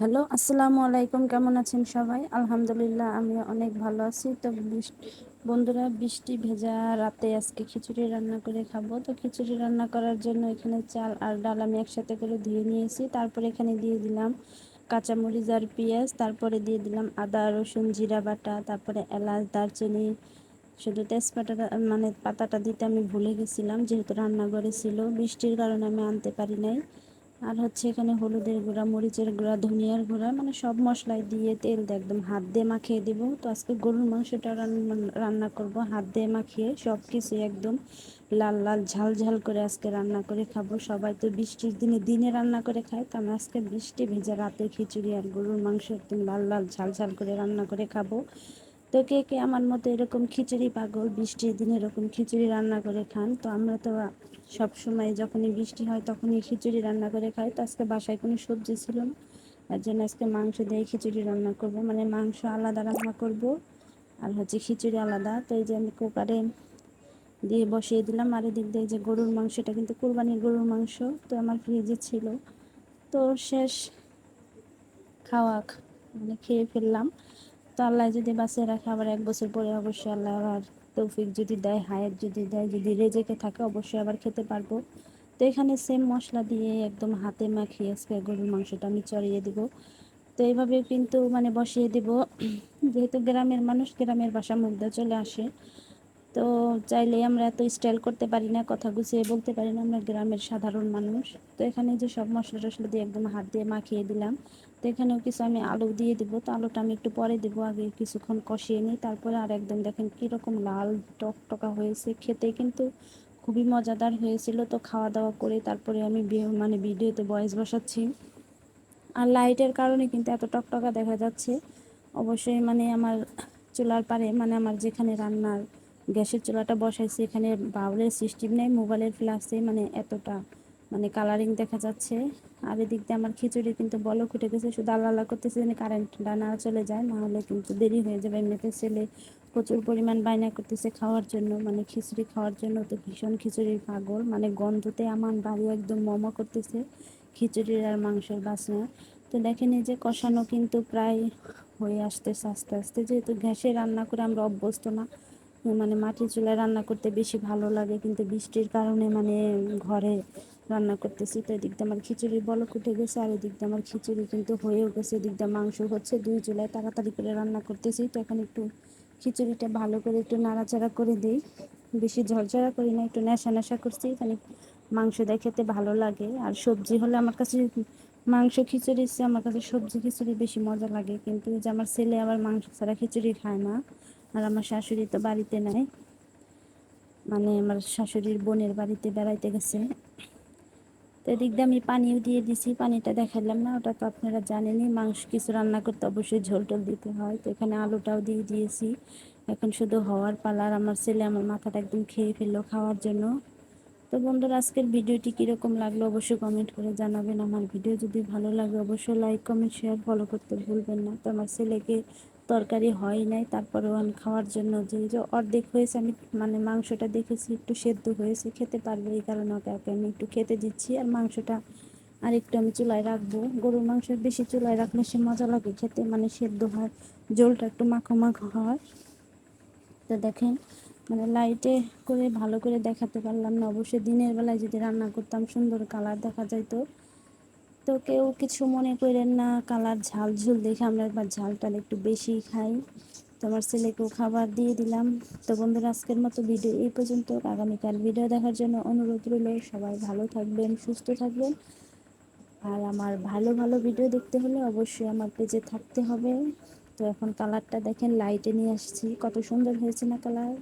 Hello, আসসালামু আলাইকুম। কেমন আছেন সবাই? আলহামদুলিল্লাহ আমি অনেক ভালো আছি। তো বন্ধুরা, বৃষ্টি ভেজা রাতে আজকে খিচুড়ি রান্না করে খাব। তো খিচুড়ি রান্না করার জন্য এখানে চাল আর ডাল আমি একসাথে করে ধুয়ে নিয়েছি। তারপরে এখানে দিয়ে দিলাম কাঁচামরিচ আর পেঁয়াজ। তারপরে দিয়ে দিলাম আদা, রসুন, জিরা বাটা। তারপরে এলাচ, দারচিনি, শুধু তেজপাতা মানে পাতাটা দিতে আমি ভুলে গেছিলাম, যেহেতু রান্নাঘরে ছিল। বৃষ্টির কারণে আমি আনতে পারি নাই। আর হচ্ছে এখানে হলুদের গুঁড়া, মরিচের গুঁড়া, ধনিয়ার গুঁড়া মানে সব মশলাই দিয়ে তেল দিয়ে একদম হাত দিয়ে মাখিয়ে দিব। তো আজকে গরুর মাংসটা রান্না করব। হাত দিয়ে মাখিয়ে সব কিছু একদম লাল লাল, ঝাল ঝাল করে আজকে রান্না করে খাব। সবাই তো বৃষ্টির দিনে দিনে রান্না করে খায়, তো আমি আজকে বৃষ্টি ভেজা রাতে খিচুড়ি আর গরুর মাংস একদম লাল লাল, ঝাল ঝাল করে রান্না করে খাব। তো কে কে আমার মতো এরকম খিচুড়ি পাগল বৃষ্টির দিনে এরকম খিচুড়ি রান্না করে খান, তো আমরা তো সব সময় যখনই বৃষ্টি হয় তখনই খিচুড়ি রান্না করে খাই, তো আজকে বাসায় কোনো সবজি ছিল না। তার জন্য আজকে মাংস দিয়ে খিচুড়ি রান্না করব মানে মাংস আলাদা রান্না করব, আর হচ্ছে খিচুড়ি আলাদা। তো এই যে আমি কুকারে দিয়ে বসিয়ে দিলাম, আর এদিক দিয়ে যে গরুর মাংসটা কিন্তু কোরবানির গরুর মাংস, তো আমার ফ্রিজে ছিল। তো শেষ খাওয়া মানে খেয়ে ফেললাম। তো আল্লাহ যদি বাঁচিয়ে রাখে, আবার এক বছর পরে অবশ্যই আল্লাহ আবার তৌফিক যদি দেয়, হায়াত যদি দেয়, যদি রেজেকে থাকে, অবশ্যই আবার খেতে পারব। তো এখানে সেম মশলা দিয়ে একদম হাতে মাখিয়ে আজকে গরুর মাংসটা আমি চড়িয়ে দিব। তো এইভাবে কিন্তু মানে বসিয়ে দিব। যেহেতু গ্রামের মানুষ, গ্রামের বাসা মুগ্ধা চলে আসে। তো চাইলে আমরা এত স্টাইল করতে পারি না, কথা গুছিয়ে বলতে পারি না, আমরা গ্রামের সাধারণ মানুষ। তো এখানে যে সব মশলা টশলা দিয়ে একদম হাত দিয়ে মাখিয়ে দিলাম। এখানেও কিছু, আমি আলু দিয়ে দিব। তো আলুটা আমি একটু পরে দেবো, আগে কিছুক্ষণ কষিয়ে নিই। তারপরে আর একদম দেখেন কীরকম লাল, টকটকা হয়েছে। খেতে কিন্তু খুবই মজাদার হয়েছিল। তো খাওয়া দাওয়া করে তারপরে আমি মানে ভিডিওতে বয়স বসাচ্ছি। আর লাইটের কারণে কিন্তু এত টকটকা দেখা যাচ্ছে। অবশ্যই মানে আমার চুলার পারে মানে আমার যেখানে রান্নার গ্যাসের চুলাটা বসাইছি, এখানে বাউলের সিস্টেম নেই, মোবাইলের ফ্ল্যাশে মানে এতটা মানে কালারিং দেখা যাচ্ছে। আর এদিক দিয়ে আমার খিচুড়ি কিন্তু বলক উঠে গেছে, শুধু আল্লাহ আল্লাহ করতেছে যেন কারেন্টটা না চলে যায়, নাহলে কিন্তু দেরি হয়ে যাবে। এমনিতে ছেলে প্রচুর পরিমাণ বায়না করতেছে খাওয়ার জন্য মানে খিচুড়ি খাওয়ার জন্য তো ভীষণ খিচুড়ির পাগল। মানে গন্ধতে আমার বাড়ি একদম মমা করতেছে খিচুড়ির আর মাংসের বাসনা। তো দেখেন এই যে কষানো কিন্তু প্রায় হয়ে আসতেছে আস্তে আস্তে, যেহেতু গ্যাসে রান্না করে আমরা অভ্যস্ত না। মানে মাটির চুলায় রান্না করতে বেশি ভালো লাগে, কিন্তু বৃষ্টির কারণে মানে ঘরে রান্না করতেছি। তো এদিক দিয়ে আমার খিচুড়ি বলক উঠে গেছে, আর এদিক দিয়ে আমার খিচুড়ি কিন্তু হয়েও গেছে। এদিক দিয়ে মাংস হচ্ছে দুই চুলায় তাড়াতাড়ি করে রান্না করতেছি। তো এখন একটু খিচুড়িটা ভালো করে একটু নাড়াচাড়া করে দিই। বেশি ঝরঝরা করি না, একটু নেশা নেশা করছি এখানে মাংস দিয়ে খেতে ভালো লাগে। আর সবজি হলে আমার কাছে মাংস খিচুড়ি, আমার কাছে সবজি খিচুড়ি বেশি মজা লাগে। কিন্তু যে আমার ছেলে আবার মাংস ছাড়া খিচুড়ি খায় না আর আমার শাশুড়ি তো বাড়িতে নাই। মানে আমার শাশুড়ির বোনের বাড়িতে বেড়াইতে গেছে। তো এদিক দিয়ে আমি পানিও দিয়ে দিছি, পানিটা দেখালাম না, ওটা তো আপনারা জানেনই, মাংস কিছু রান্না করতে অবশ্যই ঝোল টোল দিতে হয়। তো এখানে আলুটাও দিয়ে দিয়েছি। এখন শুধু হওয়ার পালার আমার ছেলে আমার মাথাটা একদম খেয়ে ফেলল খাওয়ার জন্য। তো বন্ধুরা, আজকের ভিডিওটি কীরকম লাগল অবশ্যই কমেন্ট করে জানাবেন। আমার ভিডিও যদি ভালো লাগে অবশ্যই লাইক কমেন্ট শেয়ার ফলো করতে ভুলবেন না। তো আমার ছেলেকে তরকারি হয় নাই, তারপরেও আমি খাওয়ার জন্য যে যে অর্ধেক হয়েছে, আমি মানে মাংসটা দেখেছি একটু সেদ্ধ হয়েছে, খেতে পারবে এই কারণে ওকে ওকে আমি একটু খেতে দিচ্ছি। আর মাংসটা আর একটু আমি চুলায় রাখব। গরুর মাংস বেশি চুলায় রাখলে সে মজা লাগে খেতে মানে সেদ্ধ হয় জলটা একটু মাখো মাখো হয়। তো দেখেন মানে লাইটে করে ভালো করে দেখাতে পারলাম না। অবশ্যই দিনের বেলায় যদি রান্না করতাম সুন্দর কালার দেখা যাইতো। তো কেউ কিছু মনে করেন না, কালার ঝাল ঝুল দেখে আমরা একবার ঝালটাল একটু বেশি খাই। তোমার ছেলেকেও খাবার দিয়ে দিলাম। তো বন্ধুরা, আজকের মতো ভিডিও এই পর্যন্ত। আগামীকাল ভিডিও দেখার জন্য অনুরোধ রইল, সবাই ভালো থাকবেন, সুস্থ থাকবেন। আর আমার ভালো ভালো ভিডিও দেখতে হলে অবশ্যই আমার পেজে থাকতে হবে। তো এখন কালারটা দেখেন, লাইটে নিয়ে আসছি। কত সুন্দর হয়েছে না কালার।